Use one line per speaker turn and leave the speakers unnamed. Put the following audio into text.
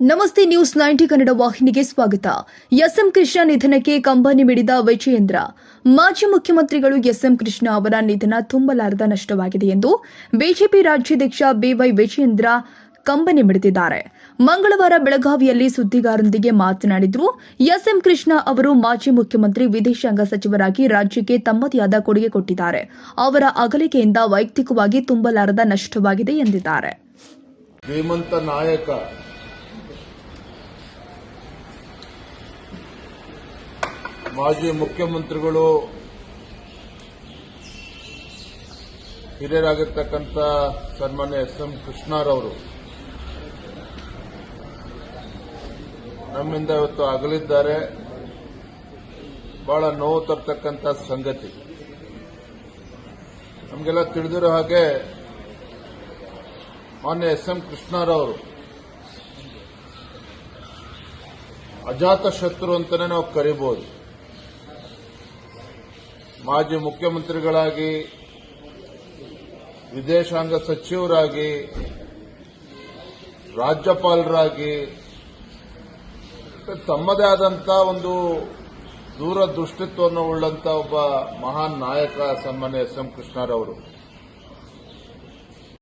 ನಮಸ್ತೆ news ninety Kannada ವಾಹಿನಿಗೆ ಸ್ವಾಗತ. ಎಸ್ಎಂ ಕೃಷ್ಣ ನಿಧನಕ್ಕೆ ಕಂಬನಿ ಮಿಡಿದ ವಿಜಯೇಂದ್ರ. ಮಾಜಿ ಮುಖ್ಯಮಂತ್ರಿಗಳು ಎಸ್ಎಂ ಕೃಷ್ಣ ಅವರ ನಿಧನ ತುಂಬಲಾರದ ನಷ್ಟವಾಗಿದೆ ಎಂದು ಬಿಜೆಪಿ ರಾಜ್ಯಾಧ್ಯಕ್ಷ ಬಿವೈ ವಿಜಯೇಂದ್ರ ಕಂಬನಿ ಮಿಡಿದಿದ್ದಾರೆ. ಮಂಗಳವಾರ ಬೆಳಗಾವಿಯಲ್ಲಿ ಸುದ್ದಿಗಾರರೊಂದಿಗೆ ಮಾತನಾಡಿದ್ರು ಎಸ್ಎಂ ಕೃಷ್ಣ ಅವರು ಮಾಜಿ ಮುಖ್ಯಮಂತ್ರಿ, ವಿದೇಶಾಂಗ ಸಚಿವರಾಗಿ ರಾಜ್ಯಕ್ಕೆ ತಮ್ಮದೇ ಆದ ಕೊಡುಗೆ ಕೊಟ್ಟಿದ್ದಾರೆ. ಅವರ ಅಗಲಿಕೆಯಿಂದ ವೈಯಕ್ತಿಕವಾಗಿ ತುಂಬಲಾರದ ನಷ್ಟವಾಗಿದೆ ಎಂದಿದ್ದಾರೆ.
ಶ್ರೀಮಂತ ನಾಯಕ ಮಾಜಿ ಮುಖ್ಯಮಂತ್ರಿಗಳು ಹಿರಿಯರಾಗಿರ್ತಕ್ಕಂಥ ಸನ್ಮಾನ್ಯ ಎಸ್ ಎಂ ಕೃಷ್ಣರವರು ನಮ್ಮಿಂದ ಇವತ್ತು ಅಗಲಿದ್ದಾರೆ. ಬಹಳ ನೋವು ತರ್ತಕ್ಕಂಥ ಸಂಗತಿ. ನಮಗೆಲ್ಲ ತಿಳಿದಿರೋ ಹಾಗೆ ಮಾನ್ಯ ಎಸ್ ಎಂ ಕೃಷ್ಣರವರು ಅಜಾತ ಶತ್ರು ಅಂತಾನೆ ನಾವು ಕರಿಬಹುದು ಮಾಜಿ ಮುಖ್ಯಮಂತ್ರಿಗಳಾಗಿ, ವಿದೇಶಾಂಗ ಸಚಿವರಾಗಿ, ರಾಜ್ಯಪಾಲರಾಗಿ, ತಮ್ಮದೇ ಆದಂಥ ಒಂದು ದೂರದೃಷ್ಟಿತ್ವವನ್ನು ಉಳ್ಳಂತ ಒಬ್ಬ ಮಹಾನ್ ನಾಯಕ ಸನ್ಮಾನ್ಯ ಎಸ್ ಎಂ ಕೃಷ್ಣರವರು.